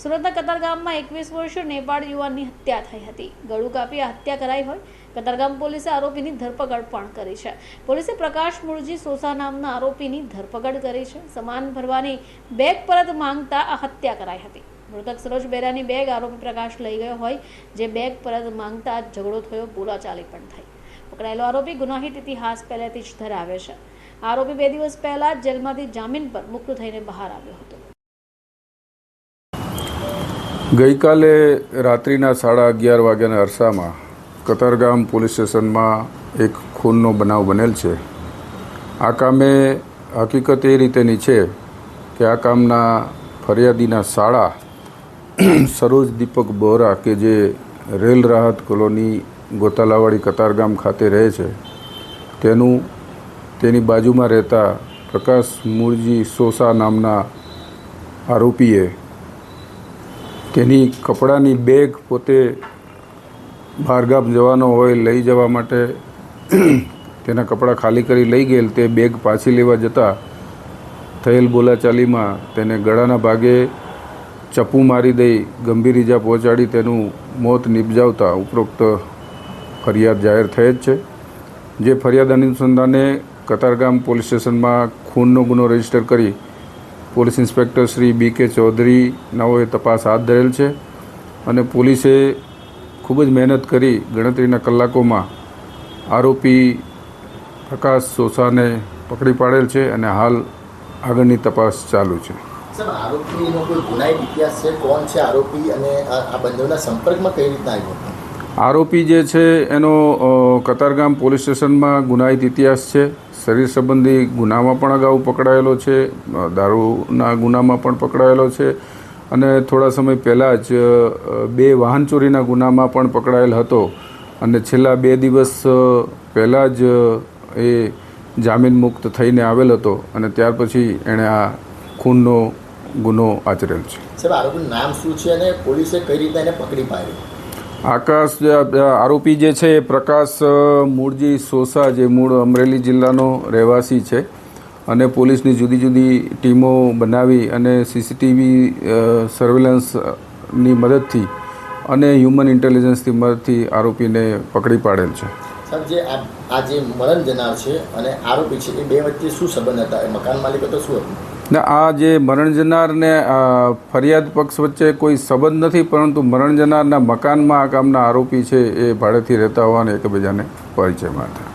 સુરતના કતારગામમાં એકવીસ વર્ષીય નેપાળ યુવાનની હત્યા થઈ હતી. ગળું કાપી હત્યા કરાઈ હોય કતારગામ પોલીસે આરોપીની ધરપકડ પણ કરી છે. પોલીસે પ્રકાશ મુળજી સોસા નામના આરોપીની ધરપકડ કરી છે. સમાન ભરવાની બેગ પરત માંગતા આ હત્યા કરાઈ હતી. મૃતક સરોજ બેરાની બેગ આરોપી પ્રકાશ લઈ ગયો હોય, જે બેગ પરત માંગતા ઝઘડો થયો, બોલાચાલી પણ થઈ. પકડાયેલો આરોપી ગુનાહિત ઇતિહાસ પહેલેથી જ ધરાવે છે. આરોપી બે દિવસ પહેલા જેલમાંથી જામીન પર મુક્ત થઈને બહાર આવ્યો હતો. ગઈકાલે રાત્રિના સાડા અગિયાર વાગ્યાના અરસામાં કતારગામ પોલીસ સ્ટેશનમાં એક ખૂનનો બનાવ બનેલ છે. આ કામે હકીકત એ રીતેની છે કે આ કામના ફરિયાદીના શાળા સરોજ દીપક બોરા કે જે રેલ રાહત કોલોની ગોતાલાવાડી કતારગામ ખાતે રહે છે, તેનું તેની બાજુમાં રહેતા પ્રકાશ મૂળજી સોસા નામના આરોપીએ તેની કપડાની બેગ પોતે બહારગામ જવાનો હોય, લઈ જવા માટે તેના કપડાં ખાલી કરી લઈ ગયેલ, તે બેગ પાછી લેવા જતાં થયેલ બોલાચાલીમાં તેને ગળાના ભાગે ચપ્પુ મારી દઈ ગંભીર ઈજા પહોંચાડી તેનું મોત નિપજાવતા ઉપરોક્ત ફરિયાદ જાહેર થઈ જ છે. જે ફરિયાદ અનુસંધાને કતારગામ પોલીસ સ્ટેશનમાં ખૂનનો ગુનો રજિસ્ટર કરી પોલીસ ઇન્સ્પેક્ટર શ્રી બી કે ચૌધરી નાઓએ તપાસ હાથ ધરેલ છે અને પોલીસે ખૂબ જ મહેનત કરી ગણતરીના કલાકોમાં આરોપી પ્રકાશ સોસાને પકડી પાડેલ છે અને હાલ આગળની તપાસ ચાલુ છે. આરોપીનો કોઈ ગુનાહિત ઇતિહાસ છે? કોણ છે આરોપી અને આ બંનેના સંપર્કમાં કઈ રીતના આવ્યો? આરોપી જે છે, એનો કતારગામ પોલીસ સ્ટેશનમાં ગુનાહિત ઇતિહાસ છે. શરીર સંબંધી ગુનામાં પણ અગાઉ પકડાયેલો છે. દારૂના ગુનામાં પણ પકડાયેલો છે. અને થોડા સમય પહેલાં જ બે વાહન ચોરીના ગુનામાં પણ પકડાયેલ હતો. અને છેલ્લા બે દિવસ પહેલાં જ, એ જામીન મુક્ત થઈને આવેલ હતો. અને ત્યાર પછી એણે આ ખૂનનો ગુનો આચરેલ છે. સાહેબ, આરોપીનું નામ શું છે અને પોલીસે કઈ રીતે એને પકડી પાડ્યો? આકાશ આરોપી જે છે એ પ્રકાશ મૂળજી સોસા જે મૂળ અમરેલી જિલ્લાનો રહેવાસી છે અને પોલીસની જુદી જુદી ટીમો બનાવી અને સીસીટીવી સર્વેલન્સની મદદથી અને હ્યુમન ઇન્ટેલિજન્સની મદદથી આરોપીને પકડી પાડેલ છે. સાહેબ, જે આ જે મરણ જનાર છે અને આરોપી છે, એ બે વચ્ચે શું સંબંધ હતા? એ મકાન માલિક તો શું હતું? ને, આ જે મરણ જનારને ફરિયાદ પક્ષ વચ્ચે કોઈ સંબંધ નથી, પરંતુ મરણ જનારના મકાનમાં આ કામના આરોપી છે, એ ભાડેથી રહેતા હોવાને એકબીજાને પરિચયમાં હતા.